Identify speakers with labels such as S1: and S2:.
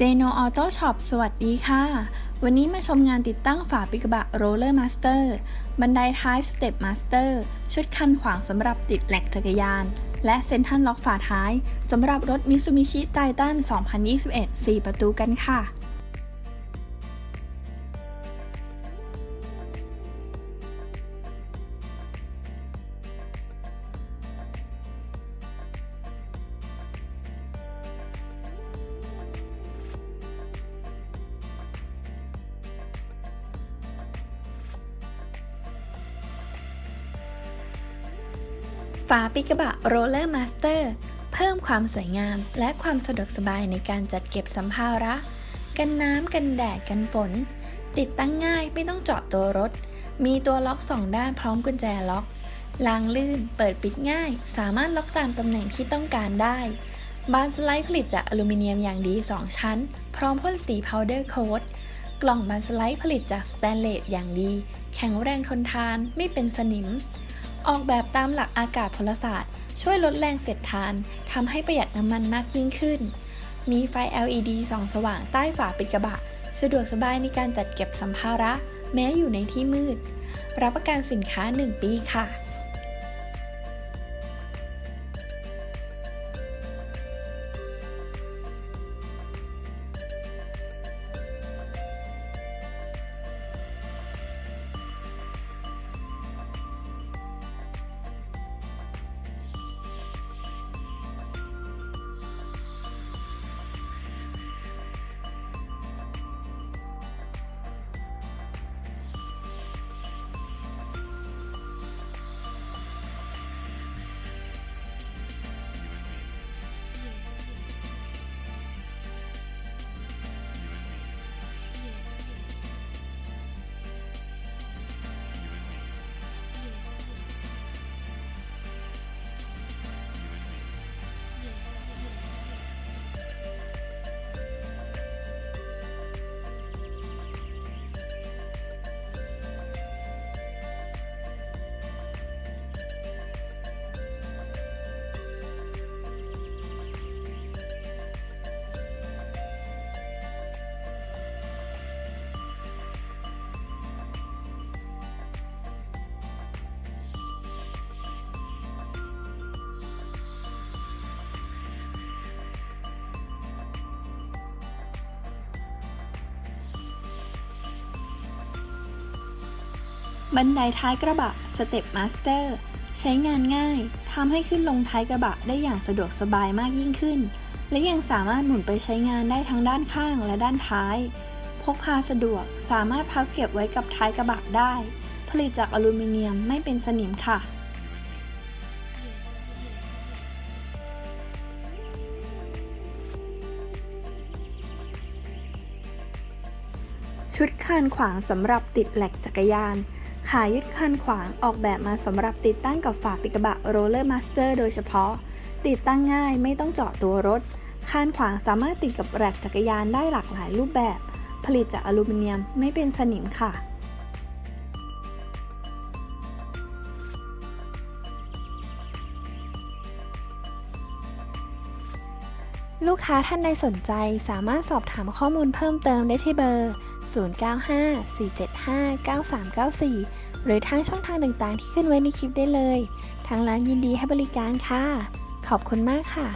S1: เจโนออโต้ช็อปสวัสดีค่ะ วันนี้มาชมงานติดตั้งฝาปิกะบะโรลเลอร์มาสเตอร์บันไดท้ายสเต็ปมาสเตอร์ชุดคันขวางสำหรับติดแหลกจักรยาน และเซ็นทรัลล็อกฝาท้ายสำหรับรถมิตซูบิชิไททัน2021 4 ประตูกันค่ะ ฝาปิกระบะโรลเลอร์มาสเตอร์เพิ่มความสวยงาม และความสะดวกสบายในการจัดเก็บสัมภาระ กันน้ำกันแดดกันฝน ติดตั้งง่ายไม่ต้องเจาะตัวรถ มีตัวล็อกสองด้านพร้อมกุญแจล็อกลางลื่น เปิดปิดง่าย สามารถล็อกตามตำแหน่งที่ต้องการได้ บานสไลด์ผลิตจากอลูมิเนียมอย่างดี 2 ชั้น พร้อมพ่นสีพาวเดอร์โค้ดกล่องบานสไลด์ผลิตจากสแตนเลสอย่างดี แข็งแรงทนทาน ไม่เป็นสนิม ออกแบบตามหลักอากาศพลศาสตร์ ช่วยลดแรงเสียดทานทำให้ประหยัดน้ำมันมากยิ่งขึ้น มีไฟ LED ส่องสว่างใต้ฝาปิดกระบะ สะดวกสบายในการจัดเก็บสัมภาระ แม้อยู่ในที่มืด รับประกันสินค้า 1 ปีค่ะ บันไดท้ายกระบะสเต็ปมาสเตอร์ใช้งานง่ายทำให้ขึ้นลงท้ายกระบะได้อย่างสะดวกสบายมากยิ่งขึ้น และยังสามารถหมุนไปใช้งานได้ทั้งด้านข้างและด้านท้าย พกพาสะดวกสามารถพับเก็บไว้กับท้ายกระบะได้ ผลิตจากอลูมิเนียมไม่เป็นสนิมค่ะชุดคานขวางสำหรับติดแหลกจักรยาน ขายึดคานขวางออกแบบมาสำหรับติดตั้งกับฝาปิกระบะโรลเลอร์มาสเตอร์โดยเฉพาะ ติดตั้งง่ายไม่ต้องเจาะตัวรถ คานขวางสามารถติดกับแหลกจักรยานได้หลากหลายรูปแบบ ผลิตจากอลูมิเนียมไม่เป็นสนิมค่ะลูกค้าท่านใดสนใจสามารถสอบถามข้อมูลเพิ่มเติมได้ที่เบอร์ 0954759394 หรือทางช่องทางต่างๆที่ขึ้นไว้ในคลิปได้เลย ทางร้านยินดีให้บริการค่ะ ขอบคุณมากค่ะ